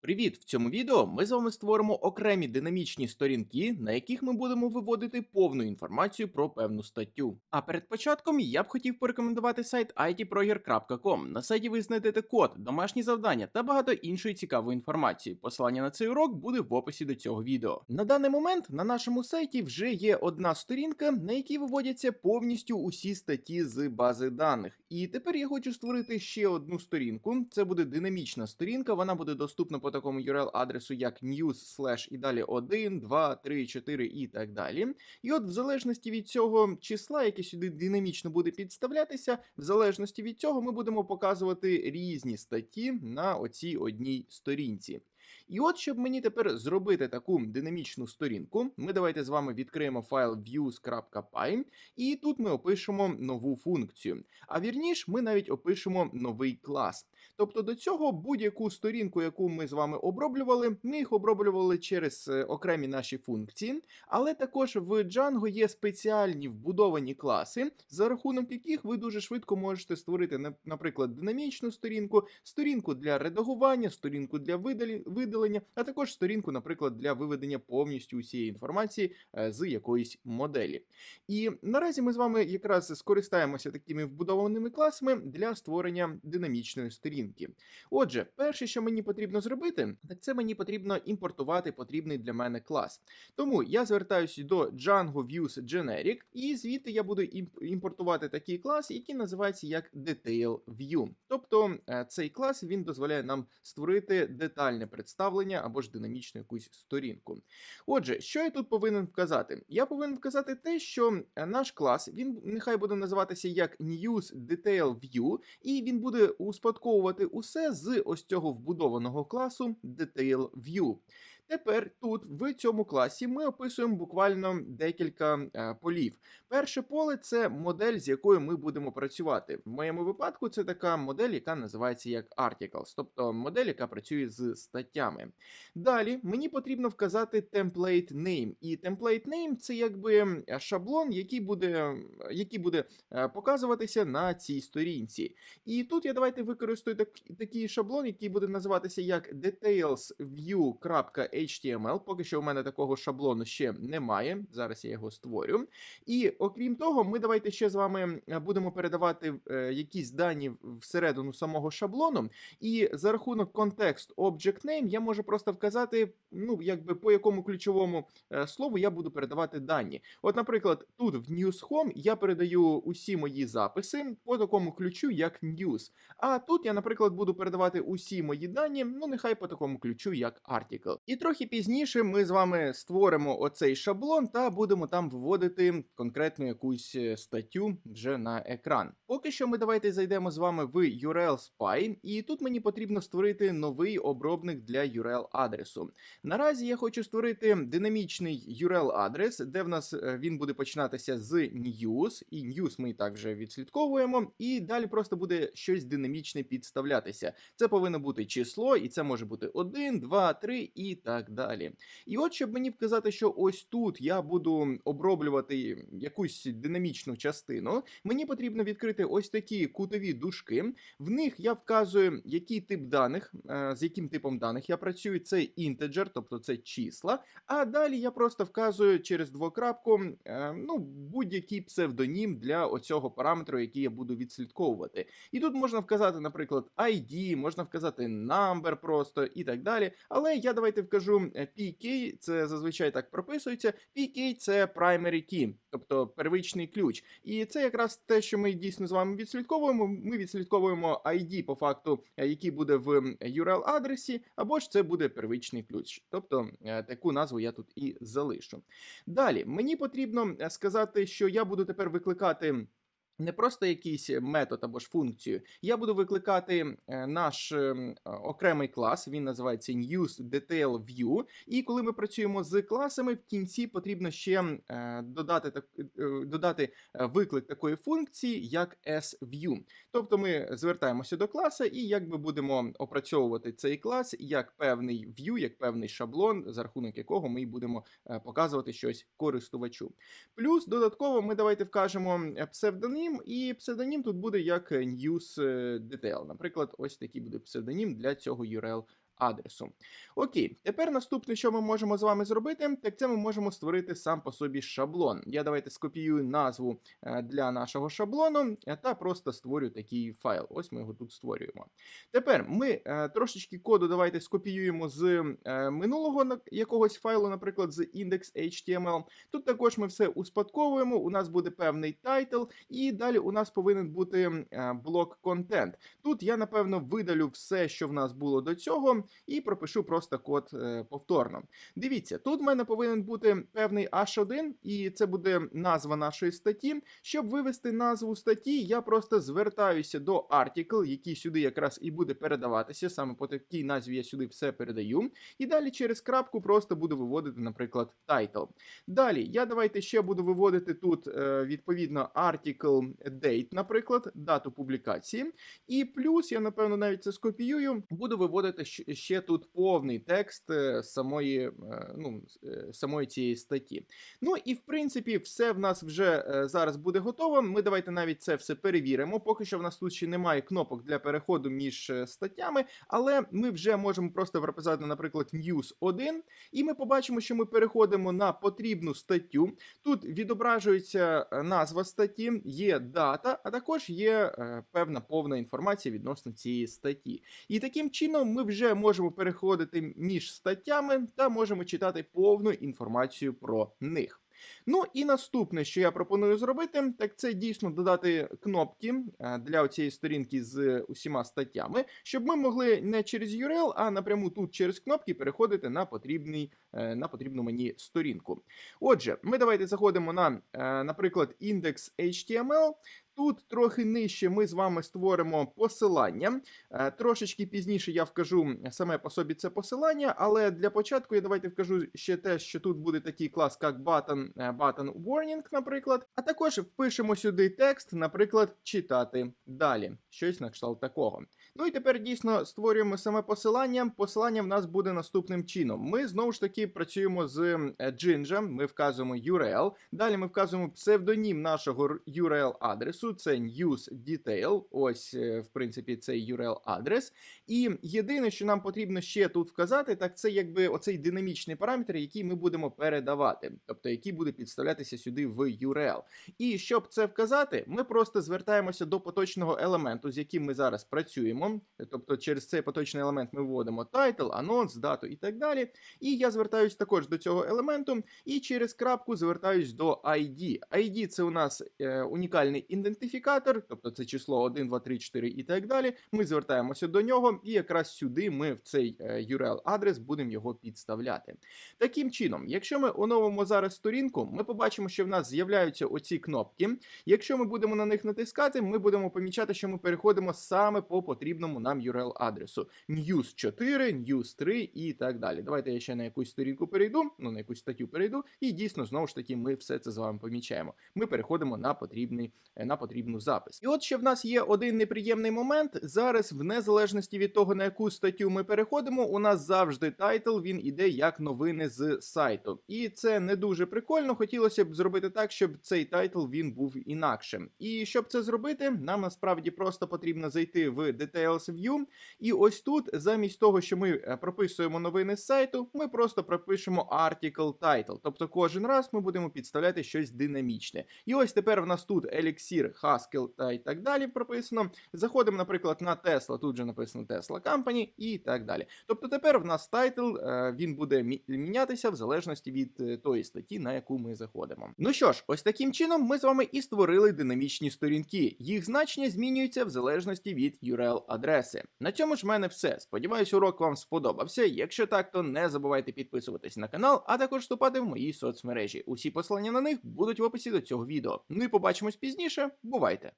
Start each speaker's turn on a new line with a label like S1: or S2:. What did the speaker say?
S1: Привіт! В цьому відео ми з вами створимо окремі динамічні сторінки, на яких ми будемо виводити повну інформацію про певну статтю. А перед початком я б хотів порекомендувати сайт itproger.com. На сайті ви знайдете код, домашні завдання та багато іншої цікавої інформації. Посилання на цей урок буде в описі до цього відео. На даний момент на нашому сайті вже є одна сторінка, на якій виводяться повністю усі статті з бази даних. І тепер я хочу створити ще одну сторінку. Це буде динамічна сторінка, вона буде доступна по такому URL адресу як news і далі 1, 2, 3, 4 і так далі. І от в залежності від цього числа, яке сюди динамічно буде підставлятися, в залежності від цього ми будемо показувати різні статті на оцій одній сторінці. І от, щоб мені тепер зробити таку динамічну сторінку, ми давайте з вами відкриємо файл views.py, і тут ми опишемо нову функцію. А вірніш, ми навіть опишемо новий клас. Тобто до цього будь-яку сторінку, яку ми з вами оброблювали, ми їх оброблювали через е, окремі наші функції, але також в Django є спеціальні вбудовані класи, за рахунок яких ви дуже швидко можете створити, наприклад, динамічну сторінку, сторінку для редагування, сторінку для видалі- видалення, а також сторінку, наприклад, для виведення повністю усієї інформації е, з якоїсь моделі. І наразі ми з вами якраз скористаємося такими вбудованими класами для створення динамічної сторінки. Отже, перше, що мені потрібно зробити, так це мені потрібно імпортувати потрібний для мене клас. Тому я звертаюся до Django Views Generic, і звідти я буду імпортувати такий клас, який називається як Detail View. Тобто е, цей клас він дозволяє нам створити детальне представлення або ж динамічну якусь сторінку. Отже, що я тут повинен вказати? Я повинен вказати те, що е, наш клас він нехай буде називатися як News Detail View, і він буде успадковувати усе з ось цього вбудованого класу Detail View. Тепер тут в цьому класі ми описуємо буквально декілька е, полів. Перше поле це модель, з якою ми будемо працювати. В моєму випадку це така модель, яка називається як Articles, тобто модель, яка працює з статтями. Далі мені потрібно вказати template name. І template name це якби е, шаблон, який буде, який буде е, показуватися на цій сторінці. І тут я давайте використаю так, такий шаблон, який буде називатися як detailsview.html. Поки що у мене такого шаблону ще немає. Зараз я його створю. І окрім того, ми давайте ще з вами е, будемо передавати е, якісь дані всередину самого шаблону. І за рахунок контекст object name я можу просто вказати, ну якби по якому ключовому е, слову я буду передавати дані. От, наприклад, тут в News.com я передаю усі мої записи по такому ключу, як News. А тут я, наприклад, буду передавати усі мої дані, ну нехай по такому ключу, як Article. І трохи пізніше ми з вами створимо оцей шаблон та будемо там вводити конкретну якусь е, статтю вже на екран. Поки що ми давайте зайдемо з вами в URL Spy, і тут мені потрібно створити новий обробник для URL адресу. Наразі я хочу створити динамічний URL адрес, де в нас е, він буде починатися з news, і news ми і відслідковуємо, і далі просто буде щось динамічне підставлятися. Це повинно бути число, і це може бути 1, 2, 3 і так далі. І от щоб мені вказати, що ось тут я буду оброблювати якусь динамічну частину, мені потрібно відкрити ось такі кутові дужки. В них я вказую, який тип даних, е, з яким типом даних я працюю. Це integer, тобто це числа. А далі я просто вказую через двокрапку е, ну, будь-який псевдонім для оцього параметру, який я буду відслідковувати. І тут можна вказати, наприклад, ID, можна вказати number просто і так далі. Але я давайте вкажу е, PK, це зазвичай так прописується. PK це primary key, тобто первичний ключ. І це якраз те, що ми дійсно з вами відслідковуємо. Ми відслідковуємо ID по факту, е, який буде в URL адресі, або ж це буде первичний ключ. Тобто е, таку назву я тут і залишу. Далі мені потрібно сказати, що я буду тепер викликати. Не просто якийсь метод або ж функцію. Я буду викликати е, наш е, м, е, окремий клас, він називається News Detail І коли ми працюємо з класами, в кінці потрібно ще е, додати, е, додати е, виклик такої функції, як SView. Тобто ми звертаємося до класа і якби будемо опрацьовувати цей клас як певний view, як певний шаблон, за рахунок якого ми будемо е, показувати щось користувачу. Плюс додатково ми давайте вкажемо е, псевдонім, і псевдонім тут буде як е, news е, detail. Наприклад, ось такий буде псевдонім для цього URL адресу. Окей, тепер наступне, що ми можемо з вами зробити, так це ми можемо створити сам по собі шаблон. Я давайте скопіюю назву е, для нашого шаблону е, та просто створю такий файл. Ось ми його тут створюємо. Тепер ми е, трошечки коду давайте скопіюємо з минулого якогось файлу, наприклад, з index.html. Тут також ми все успадковуємо. У нас буде певний тайтл, і далі у нас повинен бути блок контент. Тут я напевно видалю все, що в нас було до цього, і пропишу просто код е, повторно. Дивіться, тут в мене повинен бути певний H1, і це буде назва нашої статті. Щоб вивести назву статті, я просто звертаюся до article, який сюди якраз і буде передаватися. Саме по такій назві я сюди все передаю. І далі через крапку просто буду виводити, наприклад, title. Далі я давайте ще буду виводити тут е, відповідно article date, наприклад, дату публікації. І плюс я напевно навіть це скопіюю. Буду виводити ще тут повний текст е, самої, е, ну, е, самої цієї статті. Ну і в принципі, все в нас вже е, зараз буде готово. Ми давайте навіть це все перевіримо. Поки що в нас тут ще немає кнопок для переходу між е, статтями, але ми вже можемо просто прописати, наприклад, News 1, і ми побачимо, що ми переходимо на потрібну статтю. Тут відображується е, назва статті, є дата, а також є певна повна інформація відносно цієї статті. І таким чином ми вже можемо переходити між статтями та можемо читати повну інформацію про них. Ну і наступне, що я пропоную зробити, так це дійсно додати кнопки е, для цієї сторінки з усіма статтями, щоб ми могли не через URL, а напряму тут через кнопки переходити на потрібний, е, на потрібну мені сторінку. Отже, ми давайте заходимо на, е, наприклад, index.html. Тут трохи нижче ми з вами створимо посилання. Е, Трошечки пізніше я вкажу саме по собі це посилання, але для початку я давайте вкажу ще те, що тут буде такий клас, як button, е, button warning, наприклад. А також впишемо сюди текст, наприклад, читати далі. Щось на кшталт такого. Ну і тепер дійсно створюємо саме посилання. Посилання в нас буде наступним чином. Ми знову ж таки працюємо з Jinja, ми вказуємо URL. Далі ми вказуємо псевдонім нашого URL адресу. Це news detail. Ось, е, в принципі, цей URL адрес. І єдине, що нам потрібно ще тут вказати, так це якби оцей динамічний параметр, який ми будемо передавати, тобто який буде підставлятися сюди в URL. І щоб це вказати, ми просто звертаємося до поточного елементу, з яким ми зараз працюємо. Тобто, через цей поточний елемент ми вводимо title, анонс, дату і так далі. І я звертаюсь також до цього елементу, і через крапку звертаюсь до ID. ID це у нас е, унікальний ідентифікатор, тобто це число 1, 2, 3, 4 і так далі. Ми звертаємося до нього, і якраз сюди ми в цей е, URL-адрес будемо його підставляти. Таким чином, якщо ми оновимо зараз сторінку, ми побачимо, що в нас з'являються оці кнопки. Якщо ми будемо на них натискати, ми будемо помічати, що ми переходимо саме по потрібному нам URL-адресу. News 4, News 3 і так далі. Давайте я ще на якусь сторінку перейду, ну на якусь статтю перейду, і дійсно знову ж таки ми все це з вами помічаємо. Ми переходимо на потрібний е, на потрібну запис. І от ще в нас є один неприємний момент. Зараз, в незалежності від того, на яку статтю ми переходимо, у нас завжди тайтл він іде як новини з сайту. І це не дуже прикольно. Хотілося б зробити так, щоб цей тайтл він був інакшим. І щоб це зробити, нам насправді просто потрібно зайти в Details View. І ось тут, замість того, що ми е, прописуємо новини з сайту, ми просто пропишемо article title. Тобто кожен раз ми будемо підставляти щось динамічне. І ось тепер в нас тут Elixir, Haskell та і так далі прописано. Заходимо, наприклад, на Tesla, тут же написано Tesla Company і так далі. Тобто тепер в нас тайтл е, він буде мінятися в залежності від е, тої статті, на яку ми заходимо. Ну що ж, ось таким чином ми з вами і створили динамічні сторінки. Їх значення змінюються в залежності від URL-адреси. На цьому ж в мене все. Сподіваюсь, урок вам сподобався. Якщо так, то не забувайте підписуватись на канал, а також вступати в мої соцмережі. Усі посилання на них будуть в описі до цього відео. Ну і побачимось пізніше. Бувайте!